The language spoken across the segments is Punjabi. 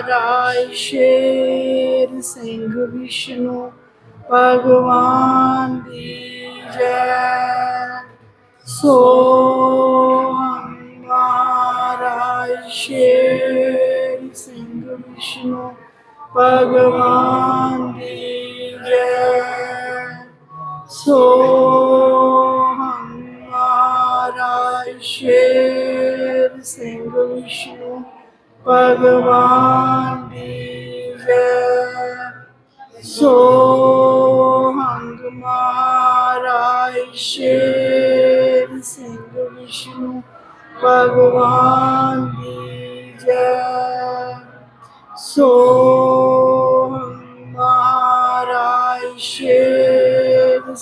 ਮਹਾਰਾਜ ਸ਼ੇਰ ਸਿੰਘ ਵਿਸ਼ਨੂੰ ਭਗਵਾਨ ਦੀ ਜੈ ਸੋ ਮਹਾਰਾਜ ਸ਼ੇਰ ਸਿੰਘ ਵਿਸ਼ਨੂੰ ਭਗਵਾਨ ਦੀ ਜੈ ਸੋ ਮਹਾਰਾਜ ਸ਼ੇਰ ਸਿੰਘ ਵਿਸ਼ਨੂੰ ਭਗਵਾਨ ਦੀ ਜੈ ਸੋ ਹੰਗ ਮਹਾਰਾਜ ਸ਼ੇਰ ਸਿੰਘ ਵਿਸ਼ਨੂੰ ਭਗਵਾਨ ਦੀ ਜੈ ਸੋ ਹੰਗ ਮਹਾਰਾਜ ਸ਼ੇਰ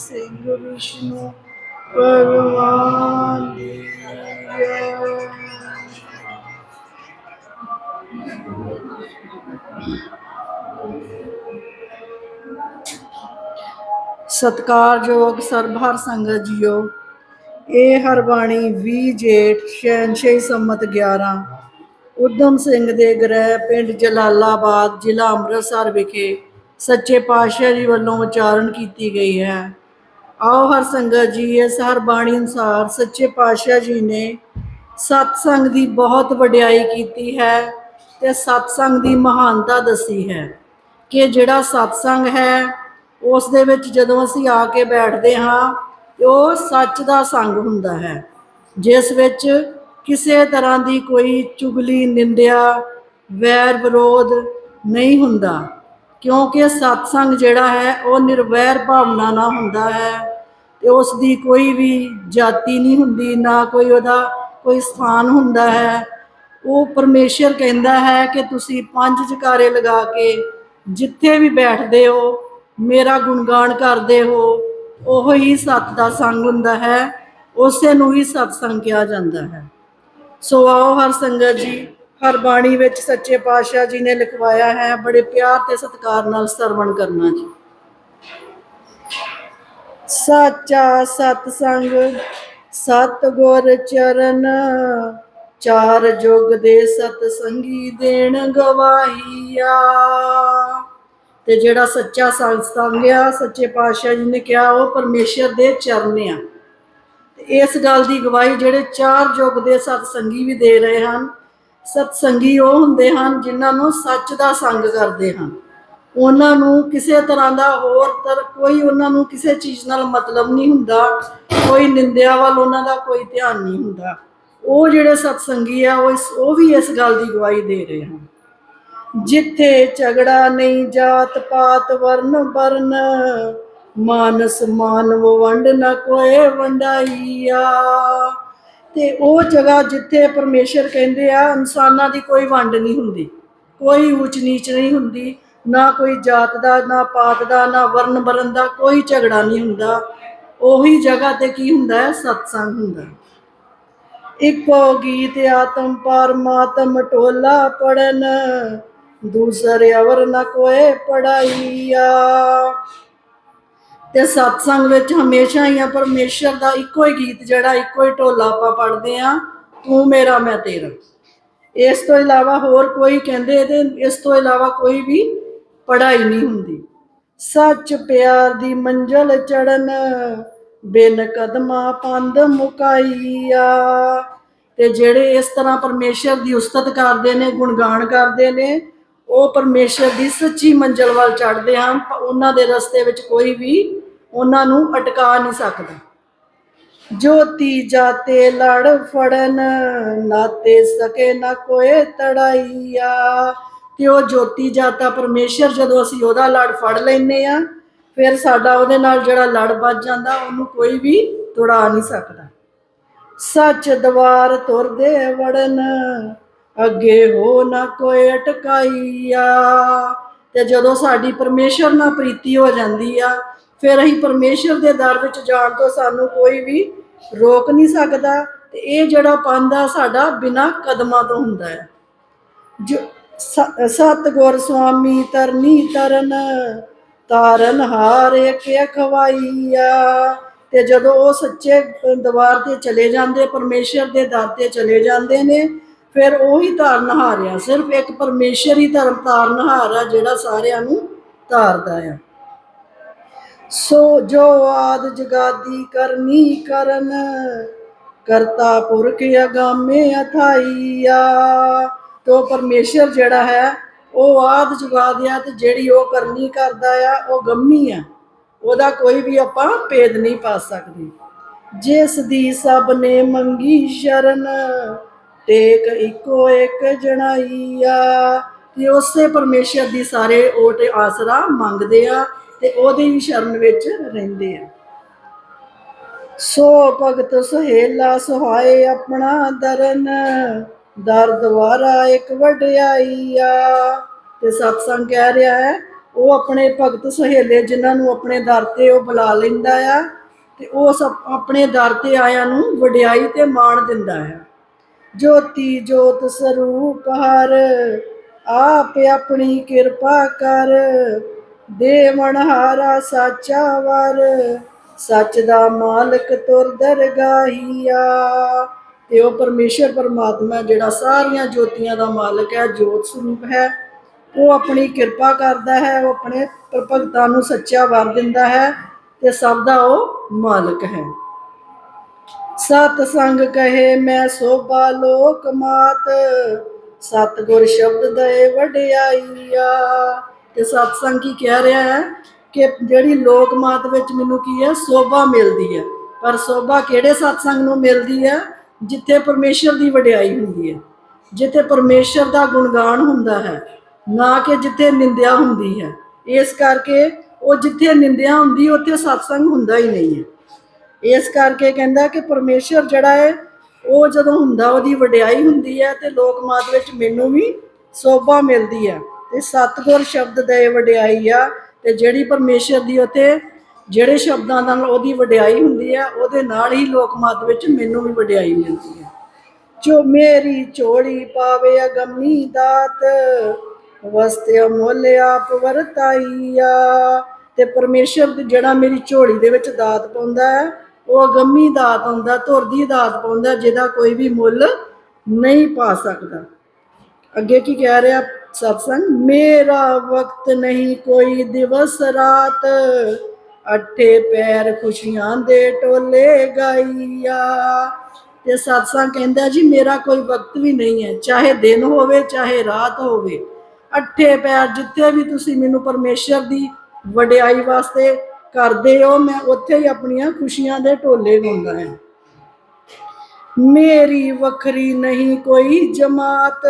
ਸਤਕਾਰਯੋਗ ਸਰਬਹਰ ਸੰਗਤ ਜੀਓ, ਇਹ ਹਰਬਾਣੀ 20 ਜੇਠ ਸ਼ੈਨਸ਼ਈ ਸੰਮਤ 11 ਉਦਮ ਸਿੰਘ ਦੇ ਗ੍ਰਹਿ ਪਿੰਡ ਜਲਾਲਾਬਾਦ ਜ਼ਿਲ੍ਹਾ ਅੰਮ੍ਰਿਤਸਰ ਵਿਖੇ ਸੱਚੇ ਪਾਤਸ਼ਾਹ ਜੀ ਵੱਲੋਂ ਉਚਾਰਨ ਕੀਤੀ ਗਈ ਹੈ। ਆਓ ਹਰ ਸੰਗਤ ਜੀ, ਇਸ ਹਰਬਾਣੀ ਅਨੁਸਾਰ ਸੱਚੇ ਪਾਤਸ਼ਾਹ ਜੀ ਨੇ ਸਤਸੰਗ ਦੀ ਬਹੁਤ ਵਡਿਆਈ ਕੀਤੀ ਹੈ ਤੇ ਸਤਸੰਗ ਦੀ ਮਹਾਨਤਾ ਦੱਸੀ ਹੈ ਕਿ ਜਿਹੜਾ ਸਤਸੰਗ ਹੈ ਉਸ ਦੇ ਵਿੱਚ ਜਦੋਂ ਅਸੀਂ ਆ ਕੇ ਬੈਠਦੇ ਹਾਂ ਉਹ ਸੱਚ ਦਾ ਸੰਗ ਹੁੰਦਾ ਹੈ। ਜਿਸ ਵਿੱਚ ਕਿਸੇ ਤਰ੍ਹਾਂ ਦੀ ਕੋਈ ਚੁਗਲੀ, ਨਿੰਦਿਆ, ਵੈਰ ਵਿਰੋਧ ਨਹੀਂ ਹੁੰਦਾ। ਕਿਉਂਕਿ ਸਤਸੰਗ ਜਿਹੜਾ ਹੈ, ਉਹ ਨਿਰਵੈਰ ਭਾਵਨਾ ਨਾਲ ਹੁੰਦਾ ਹੈ। ਤੇ ਉਸ ਦੀ ਕੋਈ ਵੀ ਜਾਤੀ ਨਹੀਂ ਹੁੰਦੀ, ਨਾ ਕੋਈ ਉਹਦਾ ਕੋਈ ਸਥਾਨ ਹੁੰਦਾ ਹੈ। ਉਹ ਪਰਮੇਸ਼ਰ ਕਹਿੰਦਾ ਹੈ ਕਿ ਤੁਸੀਂ ਪੰਜ ਜਕਾਰੇ ਲਗਾ ਕੇ ਜਿੱਥੇ ਵੀ ਬੈਠਦੇ ਹੋ ਮੇਰਾ ਗੁਣਗਾਨ ਕਰਦੇ ਹੋ, ਉਹ ਹੀ ਸਤ ਦਾ ਸੰਗ ਹੁੰਦਾ ਹੈ, ਉਸੇ ਨੂੰ ਹੀ ਸਤਸੰਗ ਕਿਹਾ ਜਾਂਦਾ ਹੈ। ਸੋ ਆਓ ਹਰ ਸੰਗਤ ਜੀ, ਹਰ ਬਾਣੀ ਵਿੱਚ ਸੱਚੇ ਪਾਤਸ਼ਾਹ ਜੀ ਨੇ ਲਿਖਵਾਇਆ ਹੈ, ਬੜੇ ਪਿਆਰ ਤੇ ਸਤਿਕਾਰ ਨਾਲ ਸਰਵਣ ਕਰਨਾ ਜੀ। ਸਾਚਾ ਸਤਸੰਗ ਸਤ ਗੁਰ ਚਰਨ, ਚਾਰ ਜੁਗ ਦੇ ਸਤ ਸੰਗੀ ਦੇਣ ਗਵਾਹੀਆ। ਤੇ ਜਿਹੜਾ ਸੱਚਾ ਸੰਤ ਸੰਗ ਆ ਸੱਚੇ ਪਾਤਸ਼ਾਹ ਜੀ ਨੇ ਕਿਹਾ, ਉਹ ਪਰਮੇਸ਼ਰ ਦੇ ਚਰਨ ਆ। ਇਸ ਗੱਲ ਦੀ ਗਵਾਹੀ ਜਿਹੜੇ ਚਾਰ ਯੁੱਗ ਦੇ ਸਤਸੰਗੀ ਵੀ ਦੇ ਰਹੇ ਹਨ, ਸਤਸੰਗੀ ਉਹ ਹੁੰਦੇ ਹਨ ਜਿਨ੍ਹਾਂ ਨੂੰ ਸੱਚ ਦਾ ਸੰਗ ਕਰਦੇ ਹਨ। ਉਹਨਾਂ ਨੂੰ ਕਿਸੇ ਤਰ੍ਹਾਂ ਦਾ ਹੋਰ ਤਰ, ਕੋਈ ਉਹਨਾਂ ਨੂੰ ਕਿਸੇ ਚੀਜ਼ ਨਾਲ ਮਤਲਬ ਨਹੀਂ ਹੁੰਦਾ, ਕੋਈ ਨਿੰਦਿਆ ਵੱਲ ਉਹਨਾਂ ਦਾ ਕੋਈ ਧਿਆਨ ਨਹੀਂ ਹੁੰਦਾ। ਉਹ ਜਿਹੜੇ ਸਤਸੰਗੀ ਆ, ਉਹ ਇਸ, ਉਹ ਵੀ ਇਸ ਗੱਲ ਦੀ ਗਵਾਹੀ ਦੇ ਰਹੇ ਹਨ। ਜਿੱਥੇ ਝਗੜਾ ਨਹੀਂ ਜਾਤ ਪਾਤ ਵਰਨ ਵਰਨ ਮਾਨਸ ਮਾਨਵ ਵੰਡ ਨਾ ਕੋਏ ਵੰਡਾਈਆ। ਤੇ ਉਹ ਜਗ੍ਹਾ ਜਿੱਥੇ ਪਰਮੇਸ਼ਰ ਕਹਿੰਦੇ ਆ, ਇਨਸਾਨਾਂ ਦੀ ਕੋਈ ਵੰਡ ਨਹੀਂ ਹੁੰਦੀ, ਕੋਈ ਊਚ ਨੀਚ ਨਹੀਂ ਹੁੰਦੀ, ਨਾ ਕੋਈ ਜਾਤ ਦਾ, ਨਾ ਪਾਤ ਦਾ, ਨਾ ਵਰਨ ਵਰਨ ਦਾ ਕੋਈ ਝਗੜਾ ਨਹੀਂ ਹੁੰਦਾ। ਉਹੀ ਜਗ੍ਹਾ ਤੇ ਕੀ ਹੁੰਦਾ ਹੈ? ਸਤਸੰਗ ਹੁੰਦਾ ਹੈ। ਇੱਕੋ ਗੀਤ ਆਤਮ ਪਰਮਾਤਮ ਟੋਲਾ ਪੜਨ ਦੂਸਰੇ ਅਵਰ ਨ ਕੋਏ ਪੜਾਈਆ। ਤੇ ਸਤਸੰਗ ਵਿੱਚ ਹਮੇਸ਼ਾ ਹੀ ਆ, ਪਰਮੇਸ਼ਰ ਦਾ ਇੱਕੋ ਹੀ ਗੀਤ ਜਿਹੜਾ, ਇੱਕੋ ਹੀ ਢੋਲਾ ਆਪਾਂ ਪੜਦੇ ਆ, ਤੂੰ ਮੇਰਾ, ਮੈਂ ਤੇਰਾ। ਇਸ ਤੋਂ ਇਲਾਵਾ ਹੋਰ ਕੋਈ ਕਹਿੰਦੇ ਤੇ ਇਸ ਤੋਂ ਇਲਾਵਾ ਕੋਈ ਵੀ ਪੜਾਈ ਨਹੀਂ ਹੁੰਦੀ। ਸੱਚ ਪਿਆਰ ਦੀ ਮੰਜ਼ਲ ਚੜਨ ਬਿਨ ਕਦਮਾਂ ਪੰਦ ਮੁਕਾਈਆ। ਤੇ ਜਿਹੜੇ ਇਸ ਤਰ੍ਹਾਂ ਪਰਮੇਸ਼ਰ ਦੀ ਉਸਤਤ ਕਰਦੇ ਨੇ, ਗੁਣਗਾਨ ਕਰਦੇ ਨੇ ਉਹ ਪਰਮੇਸ਼ਰ ਦੀ ਸੱਚੀ ਮੰਜ਼ਲ ਵੱਲ ਚੜਦੇ ਹਨ ਉਹਨਾਂ ਦੇ ਰਸਤੇ ਵਿੱਚ ਕੋਈ ਵੀ ਉਹਨਾਂ ਨੂੰ ਅਟਕਾ ਨਹੀਂ ਸਕਦਾ। ਜੋਤੀ ਜਾਤੇ ਲੜ ਫੜਨ ਨਾਤੇ ਸਕੇ, ਨਾ ਕੋਏ ਤੜਾਈਆ। ਤੇ ਉਹ ਜੋਤੀ ਜਾਤਾ ਪਰਮੇਸ਼ਰ, ਜਦੋਂ ਅਸੀਂ ਉਹਦਾ ਲੜ ਫੜ ਲੈਨੇ ਆ ਫਿਰ ਸਾਡਾ ਉਹਦੇ ਨਾਲ ਜਿਹੜਾ ਲੜ ਵੱਜ ਜਾਂਦਾ, ਉਹਨੂੰ ਕੋਈ ਵੀ ਤੁੜਾ ਨਹੀਂ ਸਕਦਾ। ਸੱਚ ਦਵਾਰ ਤੁਰਦੇ ਵੜਨ ਅੱਗੇ ਹੋ ਨਾ ਕੋਈ ਅਟਕਾਈਆ। ਤੇ ਜਦੋਂ ਸਾਡੀ ਪਰਮੇਸ਼ਰ ਨਾਲ ਪ੍ਰੀਤੀ ਹੋ ਜਾਂਦੀ ਆ, ਫਿਰ ਅਸੀਂ ਪਰਮੇਸ਼ਰ ਦੇ ਦਰ ਵਿੱਚ ਜਾਣ ਤੋਂ ਸਾਨੂੰ ਕੋਈ ਵੀ ਰੋਕ ਨਹੀਂ ਸਕਦਾ। ਤੇ ਇਹ ਜਿਹੜਾ ਪੰਧ ਸਾਡਾ ਬਿਨਾਂ ਕਦਮਾਂ ਤੋਂ ਹੁੰਦਾ ਹੈ। ਜੋ ਸ- ਸੁਆਮੀ ਤਰਨੀ ਤਰਨ, ਤਾਰਨ ਹਾਰੇ ਇੱਕ ਖਵਾਈਆ ਤੇ ਜਦੋਂ ਉਹ ਸੱਚੇ ਦਵਾਰ ਤੇ ਚਲੇ ਜਾਂਦੇ, ਪਰਮੇਸ਼ਰ ਦੇ ਦਰ ਤੇ ਚਲੇ ਜਾਂਦੇ ਨੇ ਫਿਰ ਉਹੀ ਧਾਰਨਹਾਰ ਆ ਸਿਰਫ ਇੱਕ ਪਰਮੇਸ਼ਰ ਹੀ ਧਰਮ ਧਾਰਨਹਾਰ ਆ ਜਿਹੜਾ ਸਾਰਿਆਂ ਨੂੰ ਧਾਰਦਾ ਆ। ਸੋ ਜੋ ਆਦ ਜਗਾਦੀ ਕਰਨੀ ਕਰਨ, ਕਰਤਾ ਪੁਰਖ ਅਗਾਮੇ ਅਥਾਈਆ। ਤੋ ਪਰਮੇਸ਼ਰ ਜਿਹੜਾ ਹੈ, ਉਹ ਆਦ ਜਗਾਦ ਆ ਤੇ ਜਿਹੜੀ ਉਹ ਕਰਨੀ ਕਰਦਾ ਆ, ਉਹ ਗੰਮੀ ਆ। ਉਹਦਾ ਕੋਈ ਵੀ ਆਪਾਂ ਭੇਦ ਨਹੀਂ ਪਾ ਸਕਦੇ। ਜਿਸ ਦੀ ਸਭ ਨੇ ਮੰਗੀ ਸ਼ਰਨ ਟੇਕ ਇੱਕੋ ਇੱਕ ਜਣਾਈਆ। ਤੇ ਉਸੇ ਪਰਮੇਸ਼ਰ ਦੀ ਸਾਰੇ ਓਟ ਆਸਰਾ ਮੰਗਦੇ ਆ ਤੇ ਉਹਦੀ ਹੀ ਸ਼ਰਨ ਵਿੱਚ ਰਹਿੰਦੇ ਆ। ਸੋ ਭਗਤ ਸੁਹੇਲਾ ਸੁਹਾਏ ਆਪਣਾ ਦਰਨ, ਦਰ ਦਵਾਰਾ ਇੱਕ ਵਡਿਆਈਆ। ਤੇ ਸਤਸੰਗ ਕਹਿ ਰਿਹਾ ਹੈ, ਉਹ ਆਪਣੇ ਭਗਤ ਸੁਹੇਲੇ ਜਿਨ੍ਹਾਂ ਨੂੰ ਆਪਣੇ ਦਰ ਤੇ ਉਹ ਬੁਲਾ ਲੈਂਦਾ ਆ, ਤੇ ਉਹ ਸਭ ਆਪਣੇ ਦਰ ਤੇ ਆਇਆਂ ਨੂੰ ਵਡਿਆਈ ਤੇ ਮਾਣ ਦਿੰਦਾ ਹੈ ਜੋਤੀ ਜੋਤ ਸਰੂਪ ਹਰ, ਆਪ ਆਪਣੀ ਕਿਰਪਾ ਕਰ। ਦੇਵਨ ਹਾਰਾ ਸਾਚਾ ਵਰ, ਸੱਚ ਦਾ ਮਾਲਕ ਤੁਰ ਦਰਗਾਹੀਆ। ਤੇ ਉਹ ਪਰਮੇਸ਼ਰ ਪਰਮਾਤਮਾ ਜਿਹੜਾ ਸਾਰੀਆਂ ਜੋਤੀਆਂ ਦਾ ਮਾਲਕ ਹੈ, ਜੋਤ ਸਰੂਪ ਹੈ। ਉਹ ਆਪਣੀ ਕਿਰਪਾ ਕਰਦਾ ਹੈ, ਉਹ ਆਪਣੇ ਭ- ਭਗਤਾਂ ਨੂੰ ਸੱਚਾ ਵਰ ਦਿੰਦਾ ਹੈ, ਤੇ ਸਭ ਦਾ ਉਹ ਮਾਲਕ ਹੈ। ਸਤ ਸੰਗ ਕਹੇ ਮੈਂ ਸੋਭਾ ਲੋਕ ਮਾਤ। ਸਤਗੁਰ ਸ਼ਬਦ ਦੇ ਵਡਿਆਈਆ। ਤੇ ਸਤਸੰਗ ਕੀ ਕਹਿ ਰਿਹਾ ਹੈ ਕਿ ਜਿਹੜੀ ਲੋਕ ਮਾਤ ਵਿੱਚ ਮੈਨੂੰ ਕੀ ਹੈ, ਸੋਭਾ ਮਿਲਦੀ ਹੈ। ਪਰ ਸੋਭਾ ਕਿਹੜੇ ਸਤਸੰਗ ਨੂੰ ਮਿਲਦੀ ਹੈ? ਜਿੱਥੇ ਪਰਮੇਸ਼ਰ ਦੀ ਵਡਿਆਈ ਹੁੰਦੀ ਹੈ। ਜਿੱਥੇ ਪਰਮੇਸ਼ਰ ਦਾ ਗੁਣਗਾਨ ਹੁੰਦਾ ਹੈ, ਨਾ ਕਿ ਜਿੱਥੇ ਨਿੰਦਿਆ ਹੁੰਦੀ ਹੈ। ਇਸ ਕਰਕੇ ਉਹ ਜਿੱਥੇ ਨਿੰਦਿਆ ਹੁੰਦੀ, ਉੱਥੇ ਸਤਸੰਗ ਹੁੰਦਾ ਹੀ ਨਹੀਂ ਹੈ। ਇਸ ਕਰਕੇ ਕਹਿੰਦਾ ਕਿ ਪਰਮੇਸ਼ਰ ਜਿਹੜਾ ਹੈ, ਉਹ ਜਦੋਂ ਹੁੰਦਾ ਉਹਦੀ ਵਡਿਆਈ ਹੁੰਦੀ ਹੈ ਤੇ ਲੋਕ ਮਾਤ ਵਿੱਚ ਮੈਨੂੰ ਵੀ ਸੋਭਾ ਮਿਲਦੀ ਹੈ। ਤੇ ਸਤਗੁਰ ਸ਼ਬਦ ਦਾ ਇਹ ਵਡਿਆਈ ਆ ਤੇ ਜਿਹੜੀ ਪਰਮੇਸ਼ਰ ਦੀ ਉਤੇ ਜਿਹੜੇ ਸ਼ਬਦਾਂ ਨਾਲ ਉਹਦੀ ਵਡਿਆਈ ਹੁੰਦੀ ਹੈ, ਉਹਦੇ ਨਾਲ ਹੀ ਲੋਕ ਮਾਤ ਵਿੱਚ ਮੈਨੂੰ ਵੀ ਵਡਿਆਈ ਮਿਲਦੀ ਹੈ। ਜੋ ਮੇਰੀ ਝੋਲੀ ਪਾਵੇ ਅਗੰਮੀ ਦਾਤ ਵਸਤੇ ਅਮੁੱਲ ਆਪ ਵਰਤਾਈਆ ਤੇ ਪਰਮੇਸ਼ਰ ਜਿਹੜਾ ਮੇਰੀ ਝੋਲੀ ਦੇ ਵਿੱਚ ਦਾਤ ਪਾਉਂਦਾ ਹੈ ਉਹ ਅਗੰਮੀ ਦਾਤ ਹੁੰਦਾ ਧੁਰਦੀ ਦਾਤ ਪਾਉਂਦਾ, ਜਿਹਦਾ ਕੋਈ ਵੀ ਮੁੱਲ ਨਹੀਂ ਪਾ ਸਕਦਾ। ਅੱਗੇ ਕੀ ਕਹਿ ਰਿਹਾ ਸਤਸੰਗ? ਮੇਰਾ ਵਕਤ ਨਹੀਂ ਕੋਈ ਦਿਵਸ ਰਾਤ, ਅੱਠੇ ਪੈਰ ਖੁਸ਼ੀਆਂ ਦੇ ਟੋਲੇ ਗਾਈਆ। ਤੇ ਸਤਸੰਗ ਕਹਿੰਦਾ, ਜੀ, ਮੇਰਾ ਕੋਈ ਵਕਤ ਵੀ ਨਹੀਂ ਹੈ, ਚਾਹੇ ਦਿਨ ਹੋਵੇ, ਚਾਹੇ ਰਾਤ ਹੋਵੇ। ਅੱਠੇ ਪੈਰ ਜਿੱਥੇ ਵੀ ਤੁਸੀਂ ਮੈਨੂੰ ਪਰਮੇਸ਼ਰ ਦੀ ਵਡਿਆਈ ਵਾਸਤੇ ਕਰਦੇ ਹੋ, ਮੈਂ ਉੱਥੇ ਹੀ ਆਪਣੀਆਂ ਖੁਸ਼ੀਆਂ ਦੇ ਟੋਲੇ ਗਾਉਂਦਾ ਹਾਂ। ਮੇਰੀ ਵੱਖਰੀ ਨਹੀਂ ਕੋਈ ਜਮਾਤ,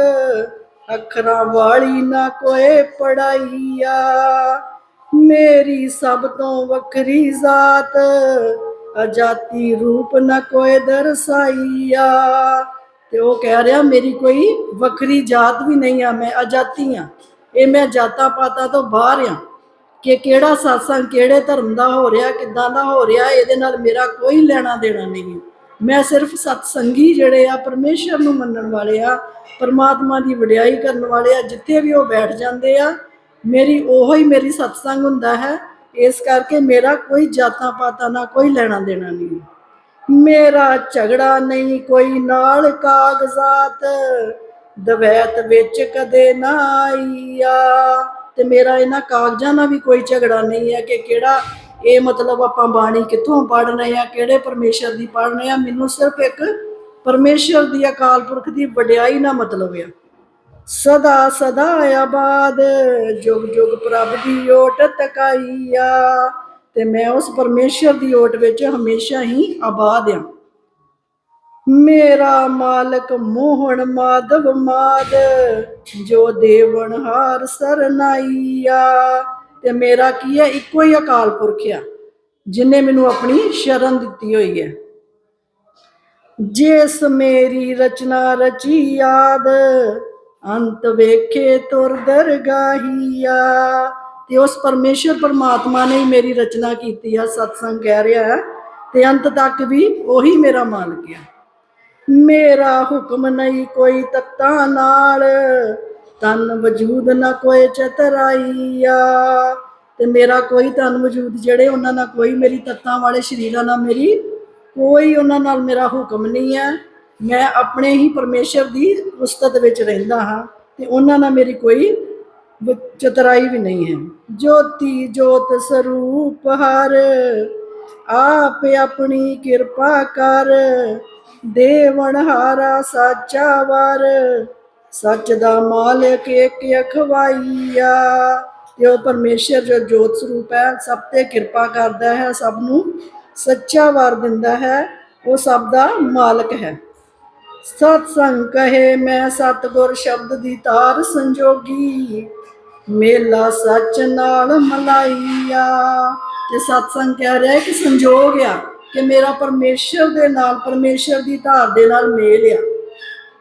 ਅੱਖਰਾਂ ਵਾਲੀ ਨਾ ਕੋਈ ਪੜਾਈਆ। ਮੇਰੀ ਸਭ ਤੋਂ ਵੱਖਰੀ ਜ਼ਾਤ, ਅਜਾਤੀ ਰੂਪ ਨਾ ਕੋਈ ਦਰਸਾਈਆ। ਤੇ ਉਹ ਕਹਿ ਰਿਹਾ, ਮੇਰੀ ਕੋਈ ਵੱਖਰੀ ਜਾਤ ਵੀ ਨਹੀਂ ਆ, ਮੈਂ ਅਜਾਤੀ ਆ ਇਹ ਮੈਂ ਜਾਤਾਂ ਪਾਤਾਂ ਤੋਂ ਬਾਹਰ ਆ ਕਿ ਕਿਹੜਾ satsang ਕਿਹੜੇ ਧਰਮ ਦਾ ਹੋ ਰਿਹਾ, ਕਿੱਦਾਂ ਦਾ ਹੋ ਰਿਹਾ, ਇਹਦੇ ਨਾਲ ਮੇਰਾ ਕੋਈ ਲੈਣਾ ਦੇਣਾ ਨਹੀਂ। ਮੈਂ ਸਿਰਫ ਸਤਸੰਗੀ ਜਿਹੜੇ ਆ, ਪਰਮੇਸ਼ਰ ਨੂੰ ਮੰਨਣ ਵਾਲੇ ਆ, ਪਰਮਾਤਮਾ ਦੀ ਵਡਿਆਈ ਕਰਨ ਵਾਲੇ ਆ, ਜਿੱਥੇ ਵੀ ਉਹ ਬੈਠ ਜਾਂਦੇ ਆ, ਮੇਰੀ ਉਹੋ ਹੀ ਮੇਰੀ ਸਤਸੰਗ ਹੁੰਦਾ ਹੈ। ਇਸ ਕਰਕੇ ਮੇਰਾ ਕੋਈ ਜਾਤਾਂ ਪਾਤਾਂ ਨਾਲ ਕੋਈ ਲੈਣਾ ਦੇਣਾ ਨਹੀਂ। ਮੇਰਾ ਝਗੜਾ ਨਹੀਂ, ਕੋਈ ਨਾਲ ਕਾਗਜ਼ਾਤ, ਦਵੈਤ ਵਿੱਚ ਕਦੇ ਨਾ ਆਈਆ। ਤੇ ਮੇਰਾ ਇਹਨਾਂ ਕਾਗਜ਼ਾਂ ਨਾਲ ਵੀ ਕੋਈ ਝਗੜਾ ਨਹੀਂ ਹੈ ਕਿ ਕਿਹੜਾ ਇਹ ਮਤਲਬ ਆਪਾਂ ਬਾਣੀ ਕਿੱਥੋਂ ਪੜ੍ਹਨੇ ਆ, ਕਿਹੜੇ ਪਰਮੇਸ਼ਰ ਦੀ ਪੜ੍ਹਨੇ ਆ। ਮੈਨੂੰ ਸਿਰਫ ਇੱਕ ਪਰਮੇਸ਼ਰ ਦੀ ਅਕਾਲ ਪੁਰਖ ਦੀ ਵਡਿਆਈ ਨਾਲ ਮਤਲਬ ਆ। ਸਦਾ ਸਦਾ ਆਬਾਦ, ਜੁਗ ਜੁਗ ਪ੍ਰਭ ਦੀ ਓਟ ਤਕਾਈਆ ਤੇ ਮੈਂ ਉਸ ਪਰਮੇਸ਼ਰ ਦੀ ਓਟ ਵਿੱਚ ਹਮੇਸ਼ਾ ਹੀ ਆਬਾਦ ਹਾਂ ਮੇਰਾ ਮਾਲਕ ਮੋਹਣ ਮਾਧਵ ਮਾਦ, ਜੋ ਦੇਵਨ ਹਾਰ ਸਰਨਾਈਆ। ਤੇ ਮੇਰਾ ਕੀ ਹੈ? ਇੱਕੋ ਹੀ ਅਕਾਲ ਪੁਰਖ ਆ, ਜਿਨੇ ਮੈਨੂੰ ਆਪਣੀ ਸ਼ਰਨ ਦਿੱਤੀ ਹੋਈ ਹੈ। ਜਿਸ ਮੇਰੀ ਰਚਨਾ ਰਚੀ ਯਾਦ, ਅੰਤ ਵੇਖੇ ਤੁਰ ਦਰਗਾਹੀਆ। ਤੇ ਉਸ ਪਰਮੇਸ਼ਰ ਪਰਮਾਤਮਾ ਨੇ ਹੀ ਮੇਰੀ ਰਚਨਾ ਕੀਤੀ ਆ, ਸਤਸੰਗ ਕਹਿ ਰਿਹਾ ਹੈ। ਤੇ ਅੰਤ ਤੱਕ ਵੀ ਉਹੀ ਮੇਰਾ ਮਾਲਕ ਆ। ਮੇਰਾ ਹੁਕਮ ਨਹੀਂ ਕੋਈ ਤੱਤਾ ਨਾਲ। ਤਨ ਵਜੂਦ ਨਾ ਕੋਈ ਚਤਰਾਈਆ। ਤੇ ਮੇਰਾ ਕੋਈ ਤਨ ਵਜੂਦ ਜਿਹੜੇ ਉਹਨਾਂ ਨਾਲ ਕੋਈ ਮੇਰੀ ਤੱਤਾਂ ਵਾਲੇ ਸ਼ਰੀਰਾਂ ਨਾਲ ਮੇਰੀ ਕੋਈ ਉਹਨਾਂ ਨਾਲ ਮੇਰਾ ਹੁਕਮ ਨਹੀਂ ਹੈ। ਮੈਂ ਆਪਣੇ ਹੀ ਪਰਮੇਸ਼ਰ ਦੀ ਉਸਤਤ ਵਿੱਚ ਰਹਿੰਦਾ ਹਾਂ ਤੇ ਉਹਨਾਂ ਨਾਲ ਮੇਰੀ ਕੋਈ ਵ- ਚਤੁਰਾਈ ਵੀ ਨਹੀਂ ਹੈ। ਜੋਤੀ ਜੋਤ ਸਰੂਪ ਹਰ ਆਪ ਆਪਣੀ ਕਿਰਪਾ ਕਰ। ਦੇਵਨ ਹਾਰਾ ਸਾਚਾ ਵਰ। ਸੱਚ ਦਾ ਮਾਲਕ ਇੱਕ ਅਖਵਾਈਆ। ਤੇ ਉਹ ਪਰਮੇਸ਼ਰ, ਜੋ ਜੋਤ ਸਰੂਪ ਹੈ, ਸਭ ਤੇ ਕਿਰਪਾ ਕਰਦਾ ਹੈ, ਸਭ ਨੂੰ ਸੱਚਾ ਵਰ ਦਿੰਦਾ ਹੈ। ਉਹ ਸਭ ਦਾ ਮਾਲਕ ਹੈ। ਸਤ ਸੰਗ ਕਹੇ ਮੈਂ ਸਤਗੁਰ ਸ਼ਬਦ ਦੀ ਤਾਰ ਸੰਜੋਗੀ। ਮੇਲਾ ਸੱਚ ਨਾਲ ਮਲਾਈਆ। ਤੇ ਸਤਸੰਗ ਕਹਿ ਰਿਹਾ ਹੈ ਕਿ ਸੰਜੋਗ ਆ ਕਿ ਮੇਰਾ ਪਰਮੇਸ਼ਰ ਦੇ ਨਾਲ, ਪਰਮੇਸ਼ਰ ਦੀ ਧਾਰ ਦੇ ਨਾਲ ਮੇਲ ਆ।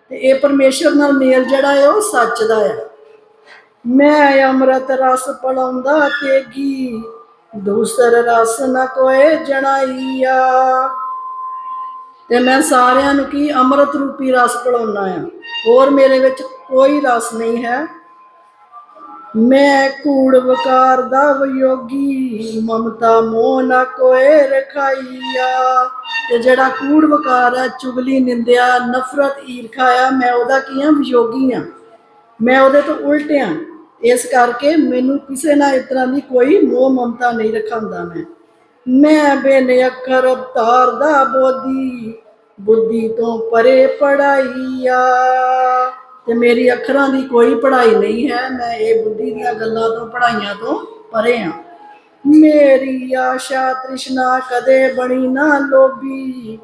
ਤੇ ਇਹ ਪਰਮੇਸ਼ਰ ਨਾਲ ਮੇਲ ਜਿਹੜਾ ਹੈ ਉਹ ਸੱਚ ਦਾ ਹੈ। ਮੈਂ ਅੰਮ੍ਰਿਤ ਰਸ ਪਲਾਉਂਦਾ ਤੇਗੀ ਦੂਸਰ ਰਸ ਨਾ ਕੋਏ ਜਣਾਈਆ। ਤੇ ਮੈਂ ਸਾਰਿਆਂ ਨੂੰ ਕੀ ਅੰਮ੍ਰਿਤ ਰੂਪੀ ਰਸ ਪਲਾਉਣਾ ਆ। ਹੋਰ ਮੇਰੇ ਵਿੱਚ ਕੋਈ ਰਸ ਨਹੀਂ ਹੈ। ਮੈਂ ਕੂੜ ਵਕਾਰ ਦਾ ਵਿਯੋਗੀ, ਮਮਤਾ ਮੋਹ ਨਾ ਕੋਏ ਰਖਾਈਆ। ਤੇ ਜਿਹੜਾ ਕੂੜ ਵਕਾਰ ਹੈ ਚੁਗਲੀ, ਨਿੰਦਿਆ, ਨਫ਼ਰਤ, ਈਰਖਾ ਆ, ਮੈਂ ਉਹਦਾ ਕੀ ਆ? ਵਿਯੋਗੀ ਆ। ਮੈਂ ਉਹਦੇ ਤੋਂ ਉਲਟ ਆ। ਇਸ ਕਰਕੇ ਮੈਨੂੰ ਕਿਸੇ ਨਾਲ ਇਸ ਤਰ੍ਹਾਂ ਦੀ ਕੋਈ ਮੋਹ ਮਮਤਾ ਨਹੀਂ ਰਖਾਂਦਾ ਮੈਂ। ਮੈਂ ਬੇਨੇ ਅੱਖਰ ਅਵਤਾਰ ਦਾ ਬੋਧੀ, ਬੁੱਧੀ ਤੋਂ ਪਰੇ ਪੜਾਈਆ। ਤੇ ਮੇਰੀ ਅੱਖਰਾਂ ਦੀ ਕੋਈ ਪੜ੍ਹਾਈ ਨਹੀਂ ਹੈ, ਮੈਂ ਇਹ ਬੁੱਧੀ ਦੀਆਂ ਗੱਲਾਂ ਤੋਂ, ਪੜ੍ਹਾਈਆਂ ਤੋਂ ਪਰੇ ਹਾਂ। ਮੇਰੀ ਆਸ਼ਾ ਤ੍ਰਿਸ਼ਨਾ ਕਦੇ ਬਣੀ ਨਾ ਲੋਭੀ,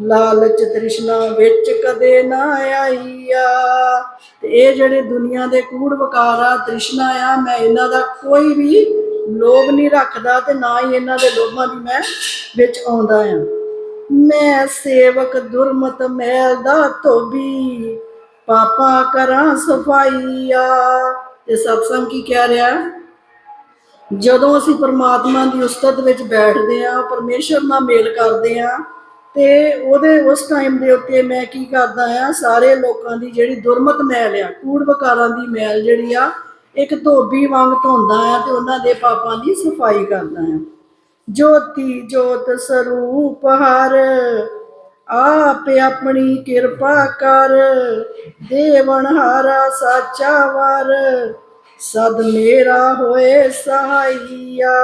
ਲਾਲਚ ਤ੍ਰਿਸ਼ਨਾ ਵਿੱਚ ਕਦੇ ਨਾ ਆਈਆ। ਤੇ ਇਹ ਜਿਹੜੇ ਦੁਨੀਆ ਦੇ ਕੂੜ ਵਕਾਰਾ ਤ੍ਰਿਸ਼ਨਾ ਆ, ਮੈਂ ਇਹਨਾਂ ਦਾ ਕੋਈ ਵੀ ਲੋਭ ਨਹੀਂ ਰੱਖਦਾ ਤੇ ਨਾ ਹੀ ਇਹਨਾਂ ਦੇ ਲੋਭਾਂ ਦੀ ਮੈਂ ਵਿੱਚ ਆਉਂਦਾ ਆ। ਮੈਂ ਸੇਵਕ ਦੁਰਮਤ ਮੈਲ ਦਾ ਧੋਬੀ ਪਾਪਾ ਕਰਾਂ ਸਫਾਈਆ। ਤੇ ਸਤਸੰਗ ਕੀ ਕਹਿ ਰਿਹਾ? ਜਦੋਂ ਅਸੀਂ ਪਰਮਾਤਮਾ ਦੀ ਉਸਤਤ ਵਿੱਚ ਬੈਠਦੇ ਆ ਪਰਮੇਸ਼ਰ ਨਾਲ ਮੇਲ ਕਰਦੇ ਆ ਤੇ ਉਹਦੇ ਉਸ ਟਾਈਮ ਦੇ ਉੱਤੇ ਮੈਂ ਕੀ ਕਰਦਾ ਆ ਸਾਰੇ ਲੋਕਾਂ ਦੀ ਜਿਹੜੀ ਦੁਰਮਤ ਮੈਲ ਆ ਕੂੜ ਵਕਾਰਾਂ ਦੀ ਮੈਲ ਜਿਹੜੀ ਆ, ਇੱਕ ਧੋਬੀ ਵਾਂਗ ਧੋਂਦਾ ਆ ਤੇ ਉਹਨਾਂ ਦੇ ਪਾਪਾਂ ਦੀ ਸਫ਼ਾਈ ਕਰਦਾ ਆ ਜੋਤੀ ਜੋਤ ਸਰੂਪ ਹਰ ਆਪ ਆਪਣੀ ਕਿਰਪਾ ਕਰ। ਦੇਵਨ ਹਾਰਾ ਸਾਚਾ ਵਰ, ਸਦ ਮੇਰਾ ਹੋਏ ਸਹਾਈਆ।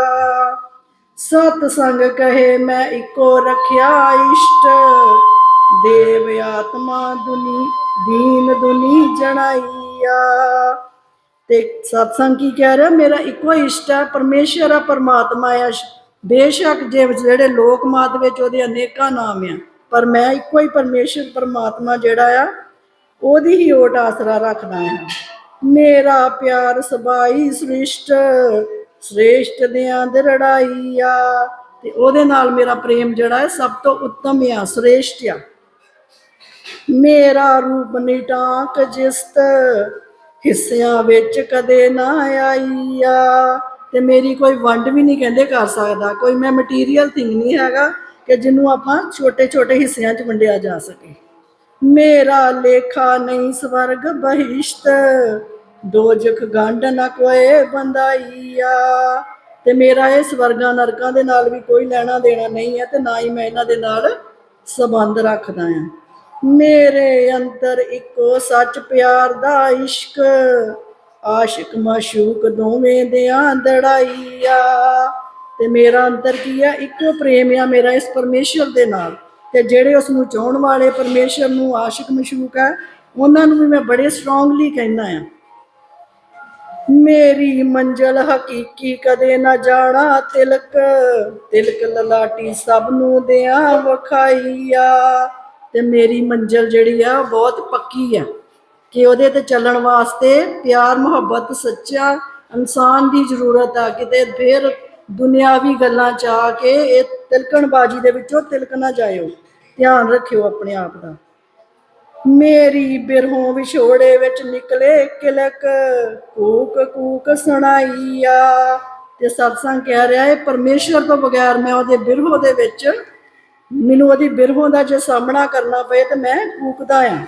ਸਤ ਸੰਗ ਕਹੇ ਮੈਂ ਇੱਕੋ ਰਖਿਆ ਇਸ਼ਟ, ਦੇਵ ਆਤਮਾ ਦੁਨੀ, ਦੀਨ ਦੁਨੀ ਜਣਾਈਆ। ਤੇ ਸਤਸੰਗ ਕੀ ਕਹਿ ਰਿਹਾ? ਮੇਰਾ ਇੱਕੋ ਇਸ਼ਟ ਹੈ ਪਰਮੇਸ਼ਰ ਆ, ਪਰਮਾਤਮਾ ਆ। ਬੇਸ਼ੱਕ ਜੇ ਜਿਹੜੇ ਲੋਕ ਮਾਤ ਵਿੱਚ ਉਹਦੇ ਅਨੇਕਾਂ ਨਾਮ ਆ ਪਰ ਮੈਂ ਇੱਕੋ ਹੀ ਪਰਮੇਸ਼ਰ ਪਰਮਾਤਮਾ ਜਿਹੜਾ ਆ, ਉਹਦੀ ਹੀ ਓਟ ਆਸਰਾ ਰੱਖਦਾ ਹਾਂ ਮੇਰਾ ਪਿਆਰ ਸਬਾਈ ਸ੍ਰਿਸ਼ਟ, ਸ੍ਰੇਸ਼ਟ ਦਿਆਂ ਦਰੜਾਈ ਆ। ਤੇ ਉਹਦੇ ਨਾਲ ਮੇਰਾ ਪ੍ਰੇਮ ਜਿਹੜਾ ਹੈ ਸਭ ਤੋਂ ਉੱਤਮ ਆ, ਸ੍ਰੇਸ਼ਟ ਆ। ਮੇਰਾ ਰੂਪ ਨਿਟਾਂਕ ਜਿਸਤ, ਹਿੱਸਿਆਂ ਵਿੱਚ ਕਦੇ ਨਾ ਆਈ ਆ। ਤੇ ਮੇਰੀ ਕੋਈ ਵੰਡ ਵੀ ਨਹੀਂ ਕਹਿੰਦੇ ਕਰ ਸਕਦਾ। ਕੋਈ ਮੈਂ ਮਟੀਰੀਅਲ ਥਿੰਗ ਨਹੀਂ ਹੈਗਾ। ਕਿ ਜਿਹਨੂੰ ਆਪਾਂ ਛੋਟੇ ਛੋਟੇ ਹਿੱਸਿਆਂ 'ਚ ਵੰਡਿਆ ਜਾ ਸਕੇ। ਮੇਰਾ ਲੇਖਾ ਨਹੀਂ ਸਵਰਗ ਬਹਿਸ਼ਤ, ਦੋਜਖ ਗੰਢ ਨ ਕੋਏ ਬੰਦਾਈਆ ਤੇ ਮੇਰਾ ਇਹ ਸਵਰਗਾਂ ਨਰਕਾਂ ਦੇ ਨਾਲ ਵੀ ਕੋਈ ਲੈਣਾ ਦੇਣਾ ਨਹੀਂ ਹੈ ਤੇ ਨਾ ਹੀ ਮੈਂ ਇਹਨਾਂ ਦੇ ਨਾਲ ਸਬੰਧ ਰੱਖਦਾ ਆ ਮੇਰੇ ਅੰਦਰ ਇੱਕੋ ਸੱਚ ਪਿਆਰ ਦਾ ਇਸ਼ਕ, ਆਸ਼ਿਕ ਮਾਸ਼ੂਕ ਦੋਵੇਂ ਦਿਆਂ ਦੜਾਈਆ। ਤੇ ਮੇਰਾ ਅੰਦਰ ਕੀ ਆ, ਇੱਕੋ ਪ੍ਰੇਮ ਆ ਮੇਰਾ ਇਸ ਪਰਮੇਸ਼ਰ ਦੇ ਨਾਲ। ਤੇ ਜਿਹੜੇ ਉਸ ਨੂੰ ਚਾਹਣ ਵਾਲੇ ਪਰਮੇਸ਼ਰ ਨੂੰ ਆਸ਼ਿਕ ਮਸ਼ੂਕ ਹੈ ਉਹਨਾਂ ਨੂੰ ਵੀ ਮੈਂ ਬੜੇ ਸਟਰੋਂਗਲੀ ਕਹਿੰਦਾ ਆ। ਮੇਰੀ ਮੰਜ਼ਲ ਹਕੀਕੀ ਕਦੇ ਨਾ ਜਾਣਾ, ਤਿਲਕ ਤਿਲਕ ਲਲਾਟੀ ਸਭ ਨੂੰ ਦਿਆਂ ਵਖਾਈਆ। ਤੇ ਮੇਰੀ ਮੰਜ਼ਲ ਜਿਹੜੀ ਆ, ਉਹ ਬਹੁਤ ਪੱਕੀ ਆ ਕਿ ਉਹਦੇ ਤੇ ਚੱਲਣ ਵਾਸਤੇ ਪਿਆਰ ਮੁਹੱਬਤ ਸੱਚਾ ਇਨਸਾਨ ਦੀ ਜ਼ਰੂਰਤ ਆ, ਕਿਤੇ ਫੇਰ ਦੁਨਿਆਵੀ ਗੱਲਾਂ ਚ ਆ ਕੇ ਇਹ ਤਿਲਕਣਬਾਜੀ ਦੇ ਵਿੱਚੋਂ ਤਿਲਕ ਨਾ ਜਾਇਓ। ਧਿਆਨ ਰੱਖਿਓ ਆਪਣੇ ਆਪ ਦਾ। ਮੇਰੀ ਬਿਰਹੋਂ ਵਿਛੋੜੇ ਵਿੱਚ ਨਿਕਲੇ ਕਿਲਕ, ਕੂਕ ਕੂਕ ਸੁਣਾਈਆ। ਤੇ ਸਤਸੰਗ ਕਹਿ ਰਿਹਾ ਹੈ ਪਰਮੇਸ਼ਰ ਤੋਂ ਬਗੈਰ ਮੈਂ ਉਹਦੇ ਬਿਰਹੋਂ ਦੇ ਵਿੱਚ, ਮੈਨੂੰ ਉਹਦੀ ਬਿਰਹੋਂ ਦਾ ਜੇ ਸਾਹਮਣਾ ਕਰਨਾ ਪਏ ਤੇ ਮੈਂ ਕੂਕਦਾ ਆ।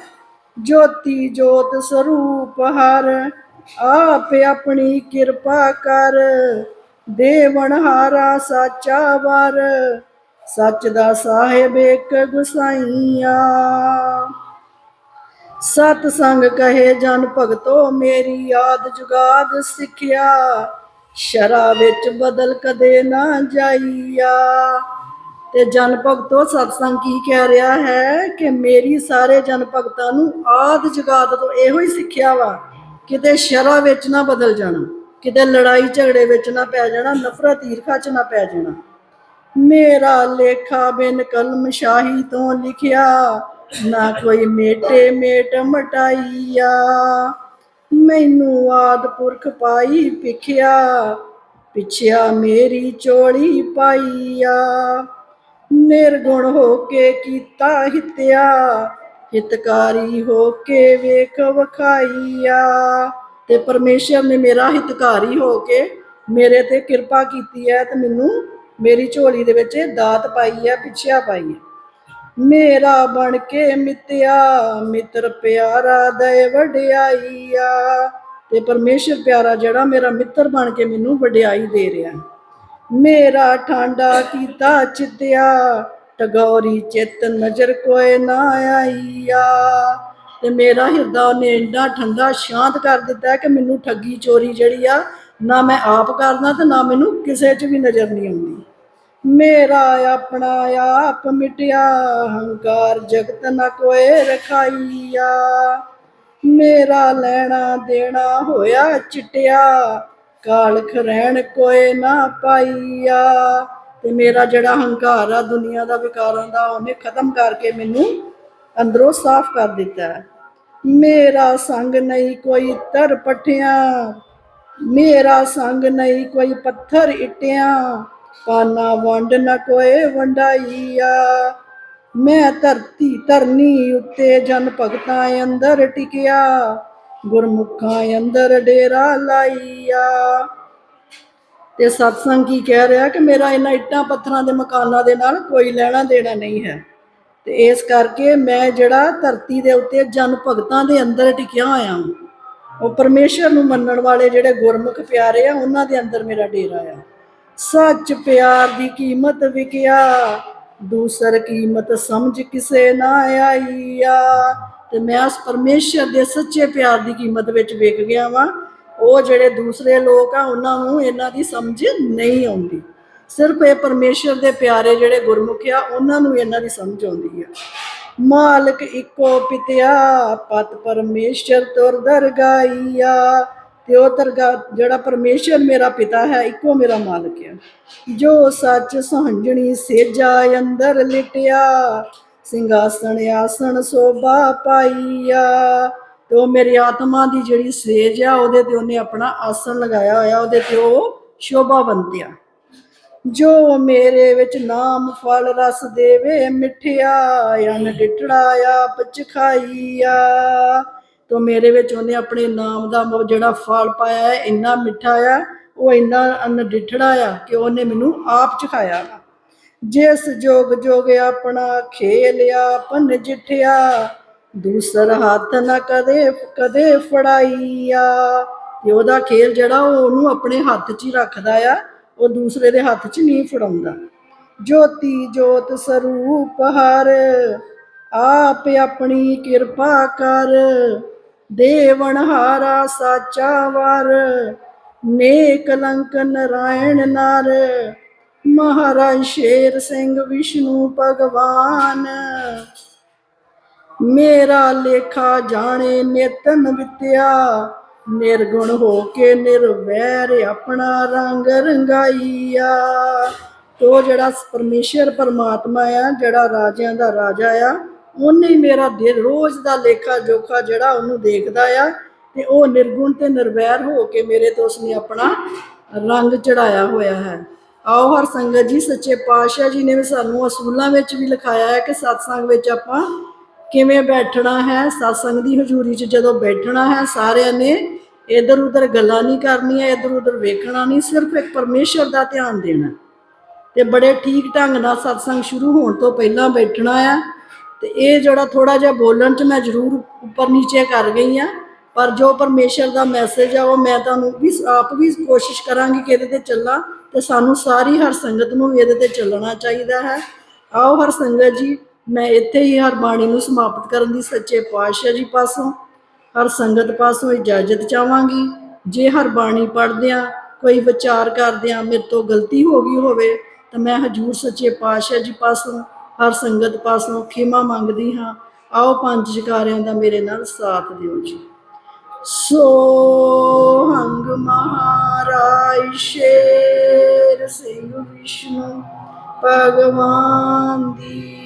ਜੋਤੀ ਜੋਤ ਸਰੂਪ ਹਰ, ਆਪ ਆਪਣੀ ਕਿਰਪਾ ਕਰ। ਦੇਵਨ ਹਾਰਾ ਸਾਚਾ ਵਰ, ਸੱਚ ਦਾ ਸਾਹਿਬ ਇੱਕ ਗੁਸਾਈਆ। ਸਤ ਸੰਗ ਕਹੇ ਜਨ ਭਗਤੋ ਮੇਰੀ ਯਾਦ ਜੁਗਾਦ ਸਿੱਖਿਆ, ਸ਼ਰਾ ਵਿੱਚ ਬਦਲ ਕਦੇ ਨਾ ਜਾਈਆ। ਤੇ ਜਨ ਭਗਤੋ ਸਤਸੰਗ ਕੀ ਕਹਿ ਰਿਹਾ ਹੈ ਕਿ ਮੇਰੀ ਸਾਰੇ ਜਨ ਭਗਤਾਂ ਨੂੰ ਆਦ ਜਗਾਦ ਤੋਂ ਇਹੋ ਹੀ ਸਿੱਖਿਆ ਵਾ, ਕਿਤੇ ਸ਼ਰਾ ਵਿੱਚ ਨਾ ਬਦਲ ਜਾਣਾ। ਕਿਤੇ ਲੜਾਈ ਝਗੜੇ ਵਿੱਚ ਨਾ ਪੈ ਜਾਣਾ, ਨਫ਼ਰਤ ਈਰਖਾ ਚ ਨਾ ਪੈ ਜਾਣਾ। ਮੇਰਾ ਲੇਖਾ ਬਿਨ ਕਲਮ ਸ਼ਾਹੀ ਤੋਂ ਲਿਖਿਆ, ਨਾ ਕੋਈ ਮੇਟੇ ਮੇਟ ਮਟਾਈਆ। ਮੈਨੂੰ ਆਦ ਪੁਰਖ ਪਾਈ ਪਿਖਿਆ ਪਿਛਿਆ ਮੇਰੀ ਚੋਲੀ ਪਾਈਆ। ਨਿਰਗੁਣ ਹੋ ਕੇ ਕੀਤਾ ਹਿਤਿਆ, ਹਿਤਕਾਰੀ ਹੋ ਕੇ ਵੇਖ ਵਖਾਈਆ। ਤੇ ਪਰਮੇਸ਼ਰ ਨੇ ਮੇਰਾ ਹਿਤਕਾਰੀ ਹੋ ਕੇ ਮੇਰੇ ਤੇ ਕਿਰਪਾ ਕੀਤੀ ਹੈ ਤੇ ਮੈਨੂੰ ਮੇਰੀ ਝੋਲੀ ਦੇ ਵਿੱਚ ਦਾਤ ਪਾਈ ਹੈ, ਪਿੱਛਿਆ ਪਾਈ ਹੈ। ਮੇਰਾ ਬਣ ਕੇ ਮਿੱਤਿਆ, ਮਿੱਤਰ ਪਿਆਰਾ ਦਇ ਵਡਿਆਈਆ। ਤੇ ਪਰਮੇਸ਼ਰ ਪਿਆਰਾ ਜਿਹੜਾ ਮੇਰਾ ਮਿੱਤਰ ਬਣ ਕੇ ਮੈਨੂੰ ਵਡਿਆਈ ਦੇ ਰਿਹਾ ਮੇਰਾ ਠਾਂਡਾ ਕੀਤਾ ਚਿੱਤਿਆ, ਟਗੋਰੀ ਚਿੱਤ ਨਜ਼ਰ ਕੋਏ ਨਾ ਆਈਆ। ਤੇ ਮੇਰਾ ਹਿਰਦਾ ਉਹਨੇ ਇੰਨਾ ਠੰਡਾ, ਸ਼ਾਂਤ ਕਰ ਦਿੱਤਾ ਕਿ ਮੈਨੂੰ ਠੱਗੀ ਚੋਰੀ ਜਿਹੜੀ ਆ, ਨਾ ਮੈਂ ਆਪ ਕਰਦਾ ਤੇ ਨਾ ਮੈਨੂੰ ਕਿਸੇ 'ਚ ਵੀ ਨਜ਼ਰ ਨਹੀਂ ਆਉਂਦੀ। ਮੇਰਾ ਆਪਣਾ ਆਪ ਮਿਟਿਆ, ਹੰਕਾਰ ਜਗਤ ਨਾ ਕੋਏ ਰਖਾਈਆ। ਮੇਰਾ ਲੈਣਾ ਦੇਣਾ ਹੋਇਆ, ਚਿਟਿਆ, ਕਾਲਖ ਰਹਿਣ ਕੋਏ ਨਾ ਪਾਈਆ। ਤੇ ਮੇਰਾ ਜਿਹੜਾ ਹੰਕਾਰ ਆ ਦੁਨੀਆ ਦਾ ਵਿਕਾਰਾਂ ਦਾ, ਉਹਨੇ ਖਤਮ ਕਰਕੇ ਮੈਨੂੰ ਅੰਦਰੋਂ ਸਾਫ਼ ਕਰ ਦਿੱਤਾ। ਹੈ ਮੇਰਾ ਸੰਗ ਨਹੀਂ ਕੋਈ ਤਰ ਪਠਿਆ, ਮੇਰਾ ਸੰਗ ਨਹੀਂ ਕੋਈ ਪੱਥਰ ਇਟਿਆ ਪਾਨਾ ਵੰਡ ਨਾ ਕੋਏ ਵੰਡਾਈਆ। ਮੈਂ ਧਰਤੀ ਧਰਨੀ ਉੱਤੇ ਜਨ ਭਗਤਾਂ ਅੰਦਰ ਟਿਕਿਆ, ਗੁਰਮੁਖਾਂ ਅੰਦਰ ਡੇਰਾ ਲਾਈਆ। ਤੇ ਸਤਸੰਗ ਕੀ ਕਹਿ ਰਿਹਾ ਕਿ ਮੇਰਾ ਇਹਨਾਂ ਇੱਟਾਂ ਪੱਥਰਾਂ ਦੇ ਮਕਾਨਾਂ ਦੇ ਨਾਲ ਕੋਈ ਲੈਣਾ ਦੇਣਾ ਨਹੀਂ ਹੈ। ਤੇ ਇਸ ਕਰਕੇ ਮੈਂ ਜਿਹੜਾ ਧਰਤੀ ਦੇ ਉੱਤੇ ਜਨ ਭਗਤਾਂ ਦੇ ਅੰਦਰ ਟਿਕਿਆ ਹੋਇਆ ਹਾਂ, ਉਹ ਪਰਮੇਸ਼ਰ ਨੂੰ ਮੰਨਣ ਵਾਲੇ ਜਿਹੜੇ ਗੁਰਮੁਖ ਪਿਆਰੇ ਆ, ਉਹਨਾਂ ਦੇ ਅੰਦਰ ਮੇਰਾ ਡੇਰਾ ਆ। ਸੱਚ ਪਿਆਰ ਦੀ ਕੀਮਤ ਵਿਕਿਆ, ਦੂਸਰ ਕੀਮਤ ਸਮਝ ਕਿਸੇ ਨਾ ਆਈ ਆ ਤੇ ਮੈਂ ਉਸ ਪਰਮੇਸ਼ਰ ਦੇ ਸੱਚੇ ਪਿਆਰ ਦੀ ਕੀਮਤ ਵਿੱਚ ਵਿਕ ਗਿਆ ਵਾਂ। ਉਹ ਜਿਹੜੇ ਦੂਸਰੇ ਲੋਕ ਆ, ਉਹਨਾਂ ਨੂੰ ਇਹਨਾਂ ਦੀ ਸਮਝ ਨਹੀਂ ਆਉਂਦੀ। ਸਿਰਫ ਇਹ ਪਰਮੇਸ਼ਰ ਦੇ ਪਿਆਰੇ ਜਿਹੜੇ ਗੁਰਮੁਖ ਆ, ਉਹਨਾਂ ਨੂੰ ਇਹਨਾਂ ਦੀ ਸਮਝ ਆਉਂਦੀ ਆ। ਮਾਲਕ ਇੱਕੋ ਪਿਤਿਆ, ਪਤ ਪਰਮੇਸ਼ਰ ਤੁਰ ਦਰਗਾਈਆ। ਤੇ ਉਹ ਦਰਗਾ, ਜਿਹੜਾ ਪਰਮੇਸ਼ਰ ਮੇਰਾ ਪਿਤਾ ਹੈ, ਇੱਕੋ ਮੇਰਾ ਮਾਲਕ ਹੈ ਜੋ ਸੱਚ ਸਹੰਜਣੀ ਸੇਜਾ ਅੰਦਰ ਲਿਟਿਆ, ਸਿੰਘਾਸਣ ਆਸਣ ਸੋਭਾ ਪਾਈਆ। ਤੇ ਉਹ ਮੇਰੀ ਆਤਮਾ ਦੀ ਜਿਹੜੀ ਸੇਜ ਆ, ਉਹਦੇ ਤੇ ਉਹਨੇ ਆਪਣਾ ਆਸਣ ਲਗਾਇਆ ਹੋਇਆ, ਉਹਦੇ ਤੇ ਉਹ ਸ਼ੋਭਾ ਬੰਤਿਆ ਜੋ ਮੇਰੇ ਵਿੱਚ ਨਾਮ ਫਲ ਰਸ ਦੇਵੇ, ਮਿੱਠਿਆ ਅਨ ਡਿਟੜਾ ਆਪ ਚਖਾਈਆ। ਤੋ ਮੇਰੇ ਵਿੱਚ ਉਹਨੇ ਆਪਣੇ ਨਾਮ ਦਾ ਜਿਹੜਾ ਫਲ ਪਾਇਆ ਹੈ, ਇੰਨਾ ਮਿੱਠਾ ਆ, ਉਹ ਇੰਨਾ ਅਨ ਡਿਟੜਾ ਆ ਕਿ ਉਹਨੇ ਮੈਨੂੰ ਆਪ ਚਖਾਇਆ। ਜਿਸ ਜੋਗ ਜੋਗ ਆਪਣਾ ਖੇਲਿਆ ਪਨ ਜਿਠਿਆ, ਦੂਸਰ ਹੱਥ ਨਾ ਕਦੇ ਕਦੇ ਫੜਾਈਆ। ਤੇ ਉਹਦਾ ਖੇਲ ਜਿਹੜਾ, ਉਹ ਉਹਨੂੰ ਆਪਣੇ ਹੱਥ 'ਚ ਹੀ ਰੱਖਦਾ ਆ। ਉਹ ਦੂਸਰੇ ਦੇ ਹੱਥ 'ਚ ਨਹੀਂ ਫੜਾਉਂਦਾ। ਜੋਤੀ ਜੋਤ ਸਰੂਪ ਹਰ, ਆਪ ਆਪਣੀ ਕਿਰਪਾ ਕਰ। ਦੇਵਨ ਹਾਰਾ ਸਾਚਾ ਵਰ, ਨੇਕ ਲੰਕ ਨਰਾਇਣ ਨਰ। ਮਹਾਰਾਜ ਸ਼ੇਰ ਸਿੰਘ ਵਿਸ਼ਨੂੰ ਭਗਵਾਨ। ਮੇਰਾ ਲੇਖਾ ਜਾਣੇ ਨੇਤਨ ਵਿਤਿਆ। ਨਿਰਗੁਣ ਹੋ ਕੇ ਨਿਰਵੈਰ ਆਪਣਾ ਰੰਗ ਰੰਗਾਈਆ। ਤੋ ਜਿਹੜਾ ਪਰਮੇਸ਼ਰ ਪਰਮਾਤਮਾ ਆ, ਜਿਹੜਾ ਰਾਜਿਆਂ ਦਾ ਰਾਜਾ ਆ, ਉਹਨੇ ਮੇਰਾ ਦਿਲ ਰੋਜ਼ ਦਾ ਲੇਖਾ ਜੋਖਾ ਜਿਹੜਾ ਉਹਨੂੰ ਦੇਖਦਾ ਆ ਤੇ ਉਹ ਨਿਰਗੁਣ ਤੇ ਨਿਰਵੈਰ ਹੋ ਕੇ ਮੇਰੇ ਤੋਂ ਉਸਨੇ ਆਪਣਾ ਰੰਗ ਚੜਾਇਆ ਹੋਇਆ ਹੈ। ਆਓ ਹਰ ਸੰਗਤ ਜੀ, ਸੱਚੇ ਪਾਤਸ਼ਾਹ ਜੀ ਨੇ ਵੀ ਸਾਨੂੰ ਅਸੂਲਾਂ ਵਿੱਚ ਵੀ ਲਿਖਾਇਆ ਹੈ ਕਿ ਸਤਸੰਗ ਵਿੱਚ ਆਪਾਂ ਕਿਵੇਂ ਬੈਠਣਾ ਹੈ? ਸਤਸੰਗ ਦੀ ਹਜ਼ੂਰੀ 'ਚ ਜਦੋਂ ਬੈਠਣਾ ਹੈ, ਸਾਰਿਆਂ ਨੇ ਇਧਰ ਉਧਰ ਗੱਲਾਂ ਨਹੀਂ ਕਰਨੀਆਂ, ਇਧਰ ਉਧਰ ਵੇਖਣਾ ਨਹੀਂ, ਸਿਰਫ ਇੱਕ ਪਰਮੇਸ਼ਰ ਦਾ ਧਿਆਨ ਦੇਣਾ। ਤੇ ਬੜੇ ਠੀਕ ਢੰਗ ਨਾਲ ਸਤਸੰਗ ਸ਼ੁਰੂ ਹੋਣ ਤੋਂ ਪਹਿਲਾਂ ਬੈਠਣਾ ਆ। ਤੇ ਇਹ ਜਿਹੜਾ ਥੋੜਾ ਜਿਹਾ ਬੋਲਣ 'ਚ ਮੈਂ ਜ਼ਰੂਰ ਉੱਪਰ ਨੀਚੇ ਕਰ ਗਈ ਆ, ਪਰ ਜੋ ਪਰਮੇਸ਼ਰ ਦਾ ਮੈਸੇਜ ਆ, ਉਹ ਮੈਂ ਤੁਹਾਨੂੰ ਵੀ ਆਪ ਵੀ ਕੋਸ਼ਿਸ਼ ਕਰਾਂਗੀ ਕਿ ਇਹਦੇ ਤੇ ਚੱਲਾਂ। ਤੇ ਸਾਨੂੰ ਸਾਰੀ ਹਰ ਸੰਗਤ ਨੂੰ ਇਹਦੇ ਤੇ ਚੱਲਣਾ ਚਾਹੀਦਾ ਹੈ। ਆਓ ਹਰ ਸੰਗਤ ਜੀ ਮੈਂ ਇੱਥੇ ਹੀ ਹਰ ਬਾਣੀ ਨੂੰ ਸਮਾਪਤ ਕਰਨ ਦੀ ਸੱਚੇ ਪਾਤਸ਼ਾਹ ਜੀ ਪਾਸੋਂ, ਹਰ ਸੰਗਤ ਪਾਸੋਂ ਇਜਾਜ਼ਤ ਚਾਹਾਂਗੀ। ਜੇ ਹਰ ਬਾਣੀ ਪੜ੍ਹਦਿਆਂ ਕੋਈ ਵਿਚਾਰ ਕਰਦਿਆਂ ਮੇਰੇ ਤੋਂ ਗਲਤੀ ਹੋ ਗਈ ਹੋਵੇ, ਤਾਂ ਮੈਂ ਹਜੂਰ ਸੱਚੇ ਪਾਤਸ਼ਾਹ ਜੀ ਪਾਸੋਂ, ਹਰ ਸੰਗਤ ਪਾਸੋਂ ਖਿਮਾ ਮੰਗਦੀ ਹਾਂ। ਆਓ ਪੰਜ ਜਕਾਰਿਆਂ ਦਾ ਮੇਰੇ ਨਾਲ ਸਾਥ ਦਿਓ ਜੀ। ਸੋ ਹੰਗ ਮਹਾਰਾਜ ਸ਼ੇਰ ਸਿੰਘ ਵਿਸ਼ਨੂੰ, ਭਗਵਾਨ ਦੀ